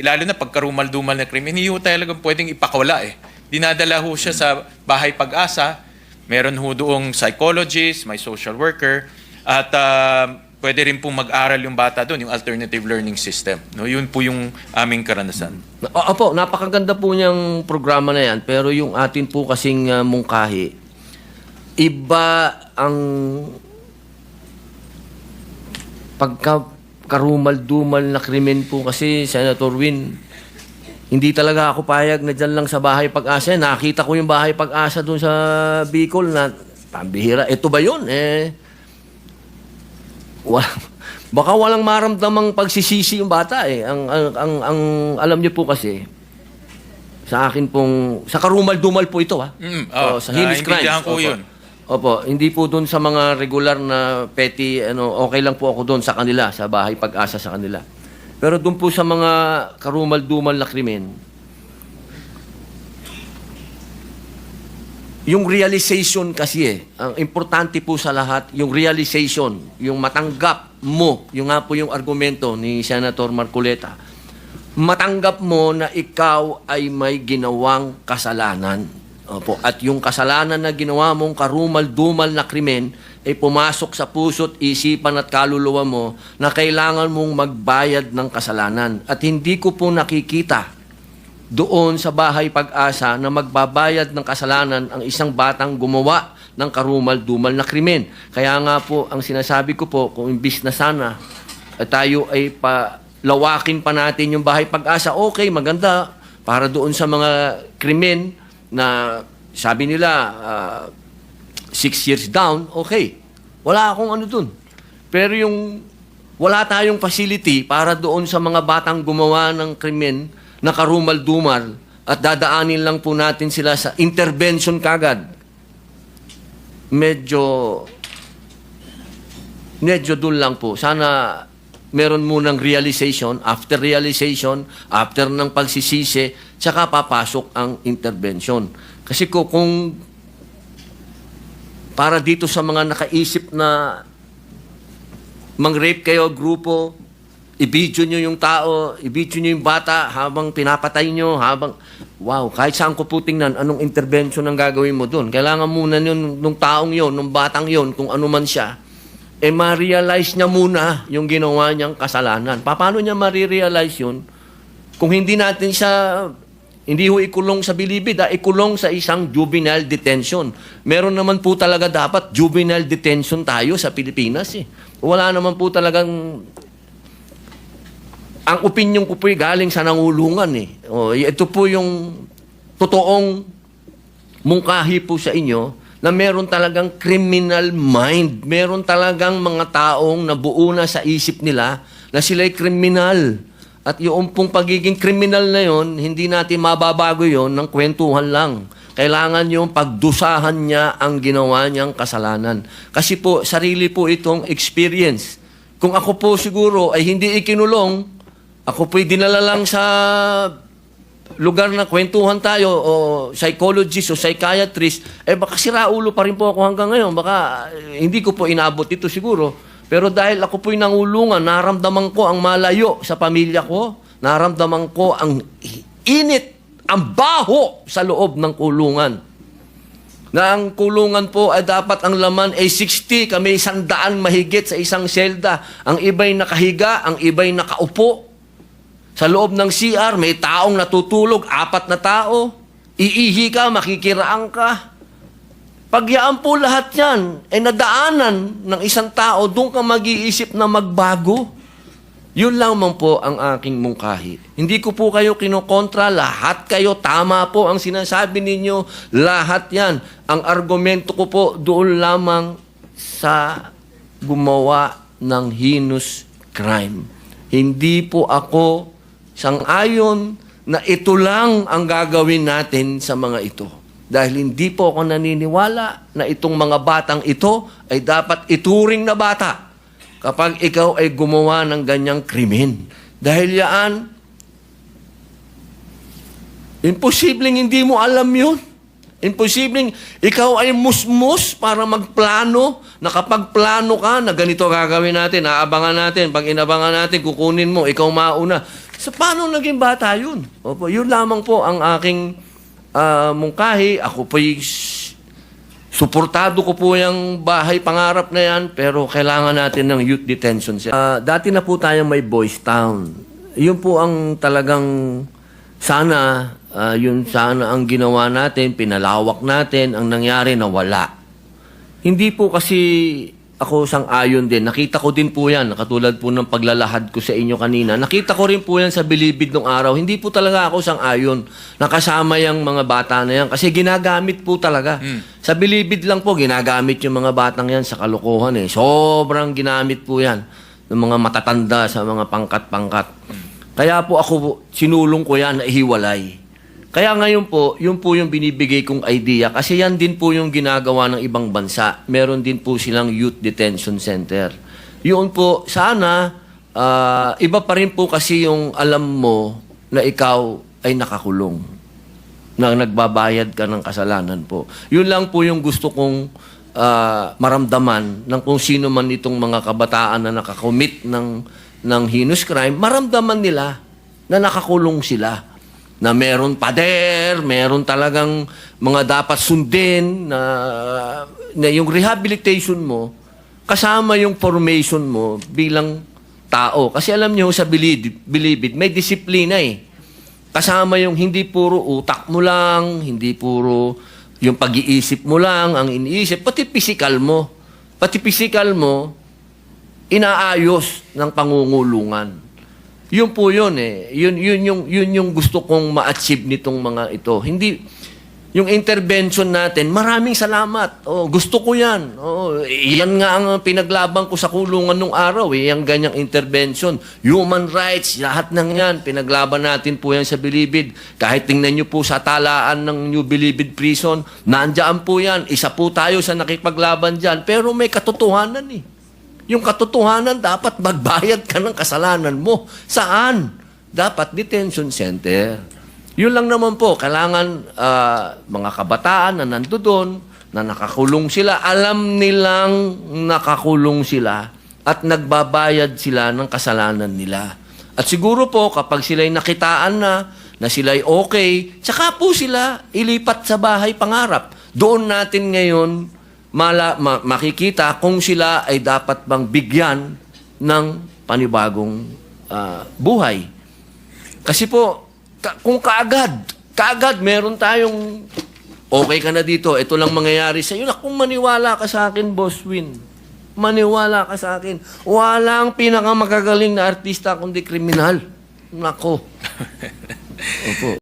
lalo na pagkarumal-dumal na krimen, hindi ho talagang pwedeng ipakawala eh. Dinadala ho siya sa bahay pag-asa, meron ho doong psychologist, may social worker, at ah, pwede rin pong mag-aral yung bata doon, yung alternative learning system. No, yun po yung aming karanasan. Opo, napakaganda po niyang programa na yan. Pero yung atin po kasing uh, mungkahi, iba ang pagka karumal-dumal na krimen po kasi, Senator Win, hindi talaga ako payag na dyan lang sa bahay pag-asa. Nakita ko yung bahay pag-asa doon sa Bicol na pambihira. Ito ba yun? Eh, wala, baka walang maramdamang pagsisisi yung bata eh. Ang, ang, ang, ang alam niyo po kasi, sa akin pong, sa karumal-dumal po ito ha. Mm, oh, Oo, sa heinous crimes. ko Opo. yun. Opo, hindi po doon sa mga regular na petty, ano, okay lang po ako doon sa kanila, sa bahay pag-asa sa kanila. Pero doon po sa mga karumal-dumal na krimen, yung realization kasi eh, ang importante po sa lahat, yung realization, yung matanggap mo, yung nga po yung argumento ni Senator Marcoleta, matanggap mo na ikaw ay may ginawang kasalanan. Opo. At yung kasalanan na ginawa mong karumal-dumal na krimen ay pumasok sa puso't isipan at kaluluwa mo na kailangan mong magbayad ng kasalanan. At hindi ko po nakikita doon sa bahay pag-asa na magbabayad ng kasalanan ang isang batang gumawa ng karumal-dumal na krimen. Kaya nga po, ang sinasabi ko po, kung imbis na sana eh, tayo ay palawakin pa natin yung bahay pag-asa, okay, maganda, para doon sa mga krimen na sabi nila, ah, six years down, okay. Wala akong ano dun. Pero yung wala tayong facility para doon sa mga batang gumawa ng krimen na karumal-dumal at dadaanin lang po natin sila sa intervention kagad. Medyo medyo dun lang po. Sana meron munang realization, after realization, after ng pagsisisi, tsaka papasok ang intervention. Kasi ko kung para dito sa mga nakaisip na mang-rape kayo, grupo, i-video nyo yung tao, i-video nyo yung bata habang pinapatay nyo, habang, wow, kahit saan ko po tingnan, anong intervention ang gagawin mo doon? Kailangan muna yun, nung taong yon, nung batang yon, kung ano man siya, eh ma-realize niya muna yung ginawa niyang kasalanan. Pa- Paano niya ma-realize yun? Kung hindi natin siya, hindi ho ikulong sa bilibid, ah, ikulong sa isang juvenile detention. Meron naman po talaga dapat juvenile detention tayo sa Pilipinas eh. Wala naman po talagang ang opinion ko po ay galing sa nangulungan eh. O, ito po yung totoong mungkahi po sa inyo na meron talagang criminal mind. Meron talagang mga taong nabuo na sa isip nila na sila'y kriminal. At yung pong pagiging kriminal na yon, hindi natin mababago yon ng kwentuhan lang. Kailangan yung pagdusahan niya ang ginawa niyang kasalanan. Kasi po, sarili po itong experience. Kung ako po siguro ay hindi ikinulong, ako po'y dinala lang sa lugar na kwentuhan tayo o psychologist o psychiatrist, eh baka siraulo pa rin po ako hanggang ngayon. Baka eh, hindi ko po inabot ito siguro. Pero dahil ako po'y nangulungan, naramdaman ko ang malayo sa pamilya ko, naramdaman ko ang init, ang baho sa loob ng kulungan. Na ang kulungan po ay dapat ang laman ay 60, kami sandaan mahigit sa isang selda. Ang iba'y nakahiga, ang iba'y nakaupo. Sa loob ng CR, may taong natutulog, apat na tao. Iihi ka, makikiraan ka. Pagyaan po lahat yan, ay nadaanan ng isang tao, doon ka mag-iisip na magbago. Yun lamang po ang aking mungkahi. Hindi ko po kayo kinokontra, lahat kayo, tama po ang sinasabi ninyo, lahat yan. Ang argumento ko po doon lamang sa gumawa ng heinous crime. Hindi po ako sang-ayon na ito lang ang gagawin natin sa mga ito. Dahil hindi po ako naniniwala na itong mga batang ito ay dapat ituring na bata kapag ikaw ay gumawa ng ganyang krimen. Dahil yaan, imposibleng hindi mo alam yun. Imposibleng ikaw ay musmus para magplano na kapag plano ka na ganito gagawin natin, aabangan natin, pag inabangan natin, kukunin mo, ikaw mauna. Sa paano naging bata yun? Opo, yun lamang po ang aking ah, mungkahi. Ako po'y suportado ko po yung bahay pangarap na yan, pero kailangan natin ng youth detention. Ah, dati na po tayong may boys town. Yun po ang talagang sana, ah, yun sana ang ginawa natin, pinalawak natin, ang nangyari na wala. Hindi po kasi ako sang ayon din. Nakita ko din po yan, katulad po ng paglalahad ko sa inyo kanina. Nakita ko rin po yan sa bilibid nung araw. Hindi po talaga ako sang ayon. Nakasama yung mga bata na yan. Kasi ginagamit po talaga. Sa bilibid lang po, ginagamit yung mga batang yan sa kalokohan eh. Sobrang ginamit po yan ng mga matatanda sa mga pangkat-pangkat. Kaya po ako, sinulong ko yan na ihiwalay. Kaya ngayon po, yun po yung binibigay kong idea kasi yan din po yung ginagawa ng ibang bansa. Meron din po silang youth detention center. Yun po, sana, ah, iba pa rin po kasi yung alam mo na ikaw ay nakakulong. Na nagbabayad ka ng kasalanan po. Yun lang po yung gusto kong ah, maramdaman ng kung sino man itong mga kabataan na nakakommit ng, ng heinous crime, maramdaman nila na nakakulong sila na meron pader, meron talagang mga dapat sundin na, na yung rehabilitation mo kasama yung formation mo bilang tao. Kasi alam niyo sa bilibid, bilibid may disiplina eh. Kasama yung hindi puro utak mo lang, hindi puro yung pag-iisip mo lang ang iniisip, pati physical mo. Pati physical mo, inaayos ng pangungulungan. Yun po yun eh. Yun, yun, yung, yun yung gusto kong ma-achieve nitong mga ito. Hindi, yung intervention natin, maraming salamat. Oh, gusto ko yan. Oh, yan nga ang pinaglaban ko sa kulungan nung araw. Eh, yung ganyang intervention. Human rights, lahat ng yan. Pinaglaban natin po yan sa Bilibid. Kahit tingnan nyo po sa talaan ng New Bilibid Prison, nandiyan po yan. Isa po tayo sa nakipaglaban dyan. Pero may katotohanan eh. Yung katotohanan, dapat magbayad ka ng kasalanan mo. Saan? Dapat detention center. Yun lang naman po. Kailangan ah, mga kabataan na nandoon, na nakakulong sila, alam nilang nakakulong sila at nagbabayad sila ng kasalanan nila. At siguro po, kapag sila'y nakitaan na, na sila'y okay, tsaka po sila ilipat sa bahay pangarap. Doon natin ngayon mala, ma- makikita kung sila ay dapat bang bigyan ng panibagong ah, buhay. Kasi po, ka- kung kaagad, kaagad meron tayong okay ka na dito, ito lang mangyayari sa iyo. Kung maniwala ka sa akin, Boss Win, maniwala ka sa akin. Walang pinakamagagaling na artista kundi kriminal. Nako. Opo.